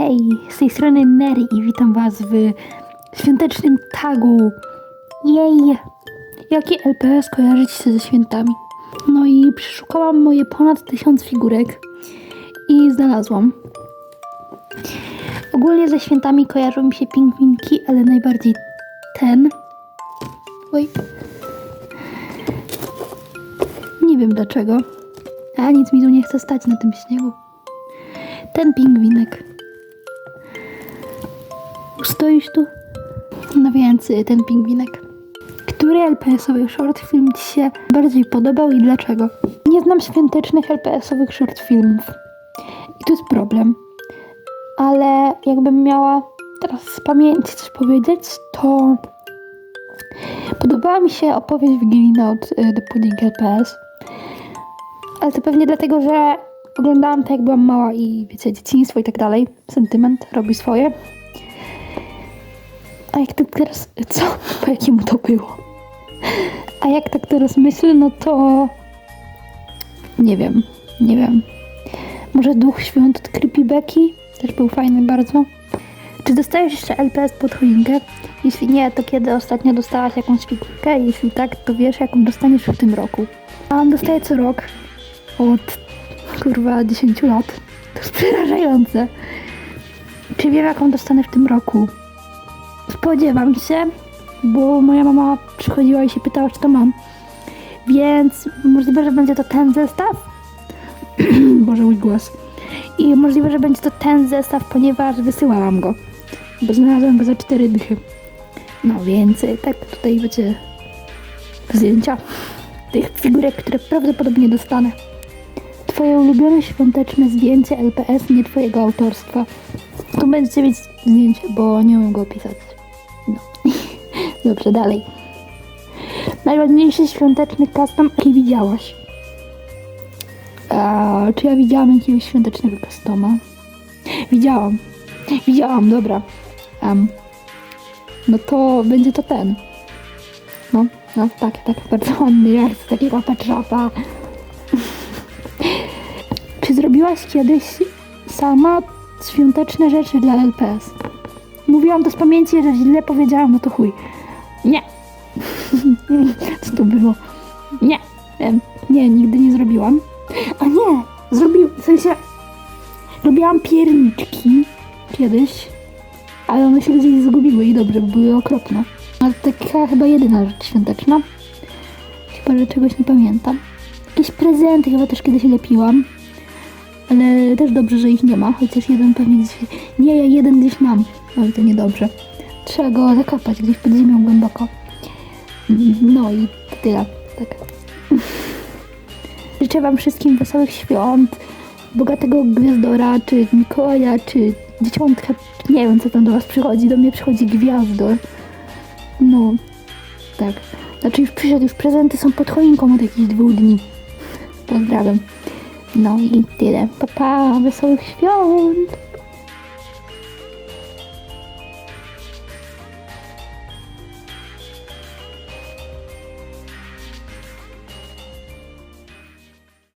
Hej, z tej strony Nery i witam was w świątecznym tagu. Jej! Jakie LPS kojarzyć się ze świętami? No i przeszukałam moje ponad tysiąc figurek i znalazłam. Ogólnie ze świętami kojarzą mi się pingwinki, ale najbardziej ten. Oj. Nie wiem dlaczego. A nic mi tu nie chce stać na tym śniegu. Ten pingwinek. Stoisz tu? No więc y, ten pingwinek. Który LPS-owy short film Ci się bardziej podobał i dlaczego? Nie znam świątecznych LPS-owych short filmów. I to jest problem. Ale jakbym miała teraz z pamięci coś powiedzieć, to podobała mi się opowieść Wigilina od y, The Pudding LPS. Ale to pewnie dlatego, że oglądałam to jak byłam mała i wiecie, dzieciństwo i tak dalej. Sentyment robi swoje. Jak tak teraz... Co? Po jakiemu to było? A jak tak teraz myślę, no to... Nie wiem, nie wiem. Może Duch Świąt od Creepy Becky? Też był fajny bardzo. Czy dostajesz jeszcze LPS pod choinkę? Jeśli nie, to kiedy ostatnio dostałaś jakąś figurkę? Jeśli tak, to wiesz jaką dostaniesz w tym roku. A dostaję co rok. Od kurwa 10 lat. To jest przerażające. Czy wiem jaką dostanę w tym roku? Spodziewam się, bo moja mama przychodziła i się pytała, czy to mam. Więc możliwe, że będzie to ten zestaw. Boże, mój głos. I możliwe, że będzie to ten zestaw, ponieważ wysyłałam go. Bo znalazłam go za cztery dychy. No więc tak tutaj będzie zdjęcia tych figurek, które prawdopodobnie dostanę. Twoje ulubione świąteczne zdjęcie LPS, nie twojego autorstwa. Tu będziecie mieć zdjęcie, bo nie umiem go opisać. No. Dobrze, dalej. Najładniejszy świąteczny custom, jaki widziałaś? A, czy ja widziałam jakiegoś świątecznego customa? Widziałam. Widziałam, dobra. Em, no to będzie to ten. No, no, tak, tak, bardzo ładny, jak z takiego petrzopa. Czy zrobiłaś kiedyś sama świąteczne rzeczy dla LPS? Mówiłam to z pamięci, że źle powiedziałam, no to chuj. Nie. Co to było? Nie. Nie, nigdy nie zrobiłam. A nie, zrobiłam, w sensie robiłam pierniczki kiedyś, ale one się gdzieś zgubiły i dobrze, były okropne. Ale taka chyba jedyna rzecz świąteczna. Chyba, że czegoś nie pamiętam. Jakieś prezenty chyba też kiedyś lepiłam. Ale też dobrze, że ich nie ma, chociaż jeden pewnie gdzieś... Nie, ja jeden gdzieś mam. Ale to niedobrze. Trzeba go zakopać gdzieś pod ziemią głęboko. No i tyle. Tak. Życzę Wam wszystkim wesołych świąt, bogatego gwiazdora, czy Mikołaja, czy dzieciątka. Nie wiem, co tam do Was przychodzi. Do mnie przychodzi gwiazdor. No, tak. Znaczy już przyszedł, już prezenty są pod choinką od jakichś dwóch dni. Pozdrawiam. No i tyle. Pa, pa, wesołych świąt!